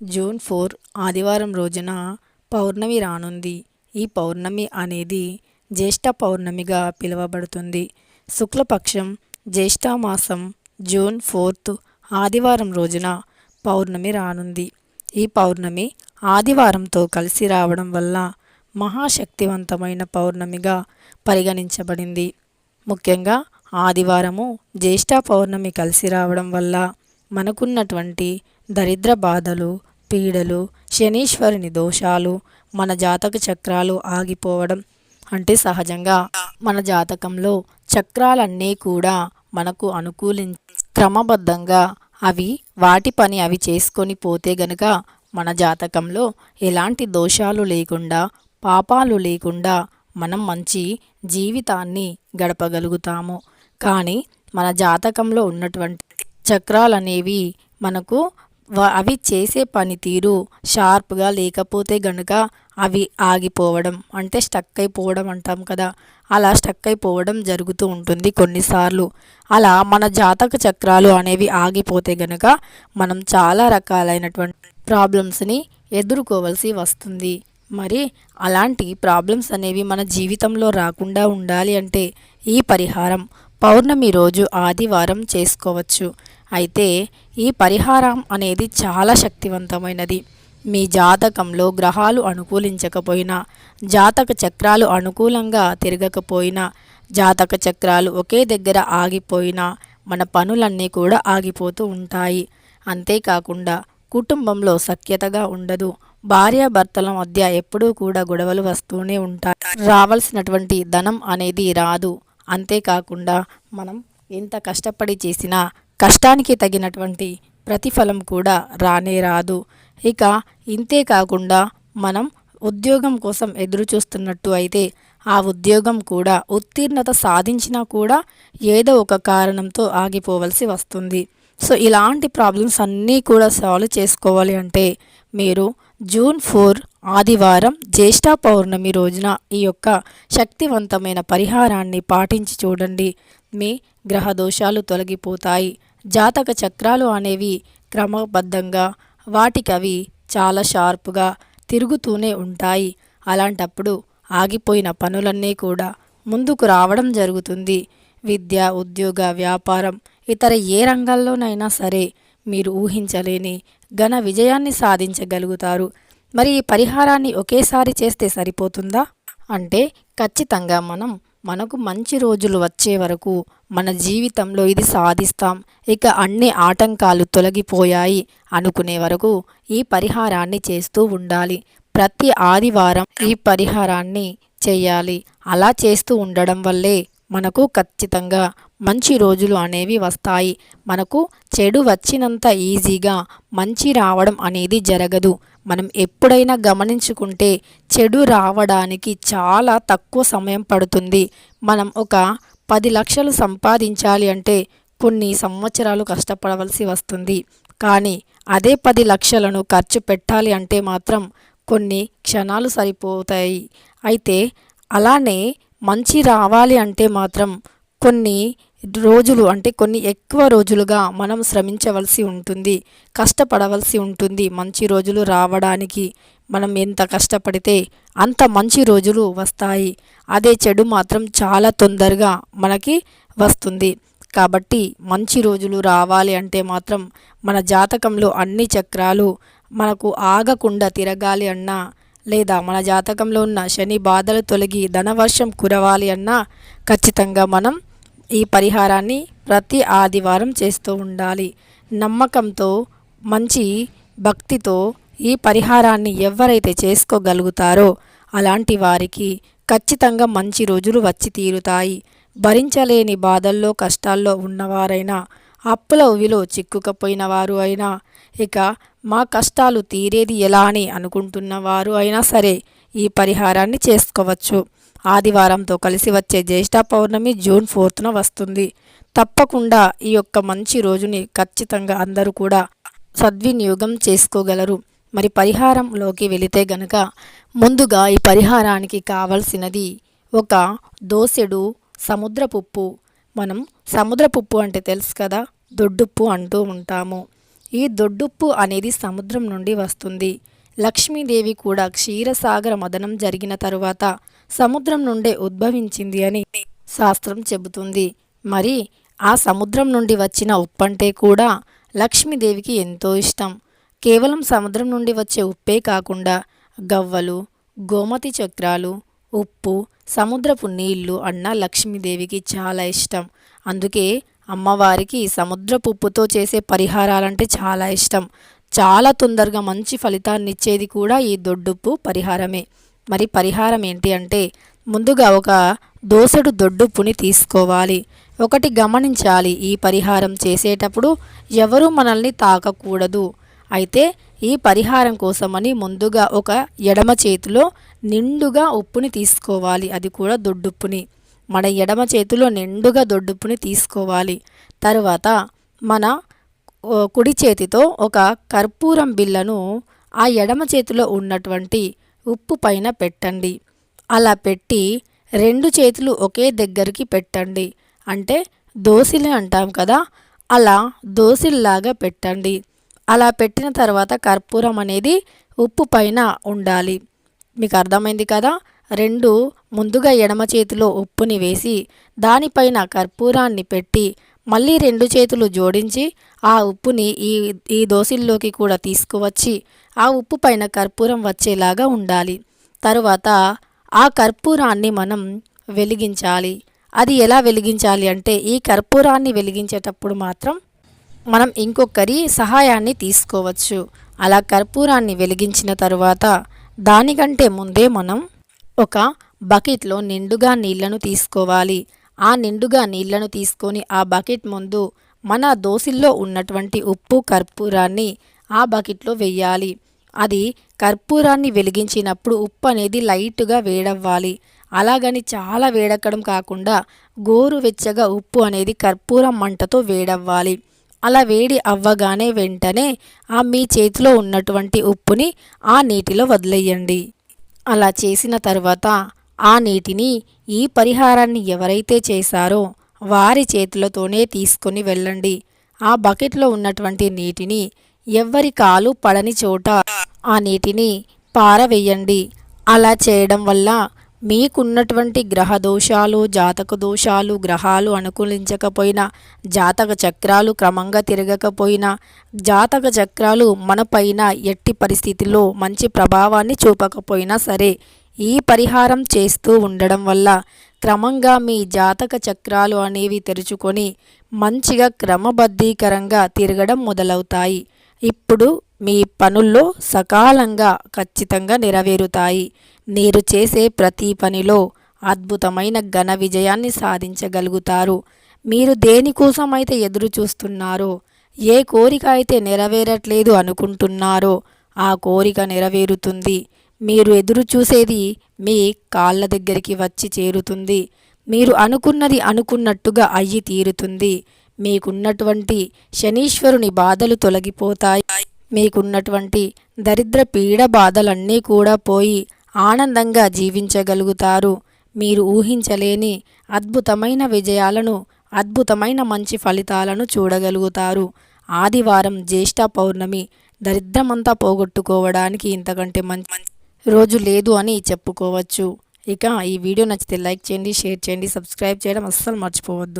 June four ఆదివారం రోజున పౌర్ణమి రానుంది. ఈ పౌర్ణమి అనేది జ్యేష్ఠ పౌర్ణమిగా పిలువబడుతుంది. శుక్లపక్షం జ్యేష్ఠమాసం జూన్ ఫోర్త్ ఆదివారం రోజున పౌర్ణమి రానుంది. ఈ పౌర్ణమి ఆదివారంతో కలిసి రావడం వల్ల మహాశక్తివంతమైన పౌర్ణమిగా పరిగణించబడింది. ముఖ్యంగా ఆదివారము జ్యేష్ఠ పౌర్ణమి కలిసి రావడం వల్ల మనకున్నటువంటి దరిద్ర బాధలు పీడలు శనీశ్వరుని దోషాలు మన జాతక చక్రాలు ఆగిపోవడం అంటే సహజంగా. మన జాతకంలో చక్రాలన్నీ కూడా మనకు అనుకూలి క్రమబద్ధంగా అవి వాటి పని అవి చేసుకొని పోతే గనుక మన జాతకంలో ఎలాంటి దోషాలు లేకుండా పాపాలు లేకుండా మనం మంచి జీవితాన్ని గడపగలుగుతాము. కానీ మన జాతకంలో ఉన్నటువంటి చక్రాలు అనేవి మనకు అవి చేసే పనితీరు షార్ప్గా లేకపోతే గనుక అవి ఆగిపోవడం. అంటే స్టక్ అయిపోవడం అంటాం కదా. అలా స్టక్ అయిపోవడం జరుగుతూ ఉంటుంది కొన్నిసార్లు. అలా మన జాతక చక్రాలు అనేవి ఆగిపోతే గనక మనం చాలా రకాలైనటువంటి ప్రాబ్లమ్స్ని ఎదుర్కోవలసి వస్తుంది. మరి అలాంటి ప్రాబ్లమ్స్ అనేవి మన జీవితంలో రాకుండా ఉండాలి అంటే ఈ పరిహారం పౌర్ణమి రోజు ఆదివారం చేసుకోవచ్చు. అయితే ఈ పరిహారం అనేది చాలా శక్తివంతమైనది. మీ జాతకంలో గ్రహాలు అనుకూలించకపోయినా జాతక చక్రాలు అనుకూలంగా తిరగకపోయినా జాతక చక్రాలు ఒకే దగ్గర ఆగిపోయినా మన పనులన్నీ కూడా ఆగిపోతూ ఉంటాయి. అంతేకాకుండా కుటుంబంలో సఖ్యతగా ఉండదు. భార్యాభర్తల మధ్య ఎప్పుడూ కూడా గొడవలు వస్తూనే ఉంటాయి. రావాల్సినటువంటి ధనం అనేది రాదు. అంతేకాకుండా మనం ఎంత కష్టపడి చేసినా కష్టానికి తగినటువంటి ప్రతిఫలం కూడా రానే రాదు. ఇక ఇంతే కాకుండా మనం ఉద్యోగం కోసం ఎదురు చూస్తున్నట్టు అయితే ఆ ఉద్యోగం కూడా ఉత్తీర్ణత సాధించినా కూడా ఏదో ఒక కారణంతో ఆగిపోవలసి వస్తుంది. సో ఇలాంటి ప్రాబ్లమ్స్ అన్నీ కూడా సాల్వ్ చేసుకోవాలి అంటే మీరు జూన్ ఫోర్ ఆదివారం జ్యేష్ఠ పౌర్ణమి రోజున ఈ యొక్క శక్తివంతమైన పరిహారాన్ని పాటించి చూడండి. మీ గ్రహ దోషాలు తొలగిపోతాయి. జాతక చక్రాలు అనేవి క్రమబద్ధంగా వాటికవి చాలా షార్ప్గా తిరుగుతూనే ఉంటాయి. అలాంటప్పుడు ఆగిపోయిన పనులన్నీ కూడా ముందుకు రావడం జరుగుతుంది. విద్య ఉద్యోగ వ్యాపారం ఇతర ఏ రంగాల్లోనైనా సరే మీరు ఊహించలేని ఘన విజయాన్ని సాధించగలుగుతారు. మరి ఈ పరిహారాన్ని ఒకేసారి చేస్తే సరిపోతుందా? అంటే ఖచ్చితంగా మనం మనకు మంచి రోజులు వచ్చే వరకు మన జీవితంలో ఇది సాధిస్తాం. ఇక అన్ని ఆటంకాలు తొలగిపోయాయి అనుకునే వరకు ఈ పరిహారాన్ని చేస్తూ ఉండాలి. ప్రతి ఆదివారం ఈ పరిహారాన్ని చేయాలి. అలా చేస్తూ ఉండడం వల్లే మనకు ఖచ్చితంగా మంచి రోజులు అనేవి వస్తాయి. మనకు చెడు వచ్చినంత ఈజీగా మంచి రావడం అనేది జరగదు. మనం ఎప్పుడైనా గమనించుకుంటే చెడు రావడానికి చాలా తక్కువ సమయం పడుతుంది. మనం ఒక పది లక్షలు సంపాదించాలి అంటే కొన్ని సంవత్సరాలు కష్టపడవలసి వస్తుంది. కానీ అదే పది లక్షలను ఖర్చు పెట్టాలి అంటే మాత్రం కొన్ని క్షణాలు సరిపోతాయి. అయితే అలానే మంచి రావాలి అంటే మాత్రం కొన్ని రోజులు అంటే కొన్ని ఎక్కువ రోజులుగా మనం శ్రమించవలసి ఉంటుంది కష్టపడవలసి ఉంటుంది. మంచి రోజులు రావడానికి మనం ఎంత కష్టపడితే అంత మంచి రోజులు వస్తాయి. అదే చెడు మాత్రం చాలా తొందరగా మనకి వస్తుంది. కాబట్టి మంచి రోజులు రావాలి అంటే మాత్రం మన జాతకంలో అన్ని చక్రాలు మనకు ఆగకుండా తిరగాలి అన్నా లేదా మన జాతకంలో ఉన్న శని బాధలు తొలగి ధనవర్షం కురవాలి అన్నా ఖచ్చితంగా మనం ఈ పరిహారాన్ని ప్రతి ఆదివారం చేస్తూ ఉండాలి. నమ్మకంతో మంచి భక్తితో ఈ పరిహారాన్ని ఎవరైతే చేసుకోగలుగుతారో అలాంటి వారికి ఖచ్చితంగా మంచి రోజులు వచ్చి తీరుతాయి. భరించలేని బాధల్లో కష్టాల్లో ఉన్నవారైనా అప్పుల ఉవిలో చిక్కుకపోయిన వారు అయినా ఇక మా కష్టాలు తీరేది ఎలా అని అనుకుంటున్న వారు అయినా సరే ఈ పరిహారాన్ని చేసుకోవచ్చు. ఆదివారంతో కలిసి వచ్చే జ్యేష్ఠ పౌర్ణమి జూన్ ఫోర్త్న వస్తుంది. తప్పకుండా ఈ యొక్క మంచి రోజుని ఖచ్చితంగా అందరూ కూడా సద్వినియోగం చేసుకోగలరు. మరి పరిహారంలోకి వెళితే గనక ముందుగా ఈ పరిహారానికి కావలసినది ఒక దోసెడు సముద్రపుప్పు. మనం సముద్రపుప్పు అంటే తెలుసు కదా దొడ్డుప్పు అంటూ ఉంటాము. ఈ దొడ్డుప్పు అనేది సముద్రం నుండి వస్తుంది. లక్ష్మీదేవి కూడా క్షీరసాగర మదనం జరిగిన తరువాత సముద్రం నుండే ఉద్భవించింది అని శాస్త్రం చెబుతుంది. మరి ఆ సముద్రం నుండి వచ్చిన ఉప్పంటే కూడా లక్ష్మీదేవికి ఎంతో ఇష్టం. కేవలం సముద్రం నుండి వచ్చే ఉప్పే కాకుండా గవ్వలు గోమతి చక్రాలు ఉప్పు సముద్రపు నీళ్ళు అన్న లక్ష్మీదేవికి చాలా ఇష్టం. అందుకే అమ్మవారికి సముద్రపు ఉప్పుతో చేసే పరిహారాలంటే చాలా ఇష్టం. చాలా తొందరగా మంచి ఫలితాన్ని ఇచ్చేది కూడా ఈ దొడ్డుప్పు పరిహారమే. మరి పరిహారం ఏంటి అంటే ముందుగా ఒక దోసెడు దొడ్డుప్పుని తీసుకోవాలి. ఒకటి గమనించాలి ఈ పరిహారం చేసేటప్పుడు ఎవరు మనల్ని తాకకూడదు. అయితే ఈ పరిహారం కోసమని ముందుగా ఒక ఎడమ చేతిలో నిండుగా ఉప్పుని తీసుకోవాలి. అది కూడా దొడ్డుప్పుని మన ఎడమ చేతిలో నిండుగా దొడ్డుప్పుని తీసుకోవాలి. తరువాత మన కుడి చేతితో ఒక కర్పూరం బిళ్ళను ఆ ఎడమ చేతిలో ఉన్నటువంటి ఉప్పు పైన పెట్టండి. అలా పెట్టి రెండు చేతులు ఒకే దగ్గరికి పెట్టండి. అంటే దోశలు అంటాం కదా అలా దోశల్లాగా పెట్టండి. అలా పెట్టిన తర్వాత కర్పూరం అనేది ఉప్పు పైన ఉండాలి. మీకు అర్థమైంది కదా? రెండు ముందుగా ఎడమ చేతిలో ఉప్పుని వేసి దానిపైన కర్పూరాన్ని పెట్టి మళ్ళీ రెండు చేతులు జోడించి ఆ ఉప్పుని ఈ ఈ దోసిల్లోకి కూడా తీసుకువచ్చి ఆ ఉప్పు పైన కర్పూరం వచ్చేలాగా ఉండాలి. తరువాత ఆ కర్పూరాన్ని మనం వెలిగించాలి. అది ఎలా వెలిగించాలి అంటే ఈ కర్పూరాన్ని వెలిగించేటప్పుడు మాత్రం మనం ఇంకొకరి సహాయాన్ని తీసుకోవచ్చు. అలా కర్పూరాన్ని వెలిగించిన తరువాత దానికంటే ముందే మనం ఒక బకెట్లో నిండుగా నీళ్ళను తీసుకోవాలి. ఆ నిండుగా నీళ్ళను తీసుకొని ఆ బకెట్ ముందు మన దోసిల్లో ఉన్నటువంటి ఉప్పు కర్పూరాన్ని ఆ బకెట్లో వెయ్యాలి. అది కర్పూరాన్ని వెలిగించినప్పుడు ఉప్పు అనేది లైట్గా వేడవ్వాలి. అలాగని చాలా వేడెక్కడం కాకుండా గోరువెచ్చగా ఉప్పు అనేది కర్పూరం మంటతో వేడవ్వాలి. అలా వేడి అవ్వగానే వెంటనే ఆ మీ చేతిలో ఉన్నటువంటి ఉప్పుని ఆ నీటిలో వదిలేయండి. అలా చేసిన తర్వాత ఆ నీటిని ఈ పరిహారాన్ని ఎవరైతే చేశారో వారి చేతులతోనే తీసుకొని వెళ్ళండి. ఆ బకెట్లో ఉన్నటువంటి నీటిని ఎవ్వరి కాలు పడని చోట ఆ నీటిని పారవేయండి. అలా చేయడం వల్ల మీకున్నటువంటి గ్రహ దోషాలు జాతక దోషాలు గ్రహాలు అనుకూలించకపోయినా జాతక చక్రాలు క్రమంగా తిరగకపోయినా జాతక చక్రాలు మనపైన ఎట్టి పరిస్థితిలో మంచి ప్రభావాన్ని చూపకపోయినా సరే ఈ పరిహారం చేస్తూ ఉండడం వల్ల క్రమంగా మీ జాతక చక్రాలు అనేవి తెరుచుకొని మంచిగా క్రమబద్ధీకరంగా తిరగడం మొదలవుతాయి. ఇప్పుడు మీ పనుల్లో సకాలంగా ఖచ్చితంగా నెరవేరుతాయి. మీరు చేసే ప్రతి పనిలో అద్భుతమైన ఘన విజయాన్ని సాధించగలుగుతారు. మీరు దేనికోసమైతే ఎదురు చూస్తున్నారో ఏ కోరిక అయితే నెరవేరట్లేదు అనుకుంటున్నారో ఆ కోరిక నెరవేరుతుంది. మీరు ఎదురు చూసేది మీ కాళ్ళ దగ్గరికి వచ్చి చేరుతుంది. మీరు అనుకున్నది అనుకున్నట్టుగా అయ్యి తీరుతుంది. మీకున్నటువంటి శనీశ్వరుని బాధలు తొలగిపోతాయి. మీకున్నటువంటి దరిద్ర పీడ బాధలన్నీ కూడా పోయి ఆనందంగా జీవించగలుగుతారు. మీరు ఊహించలేని అద్భుతమైన విజయాలను అద్భుతమైన మంచి ఫలితాలను చూడగలుగుతారు. ఆదివారం జ్యేష్ఠ పౌర్ణమి దరిద్రమంతా పోగొట్టుకోవడానికి ఇంతకంటే మంచి రోజు లేదు అని చెప్పుకోవచ్చు. ఇక ఈ వీడియో నచ్చితే లైక్ చేయండి షేర్ చేయండి సబ్స్క్రైబ్ చేయడం అస్సలు మర్చిపోవద్దు.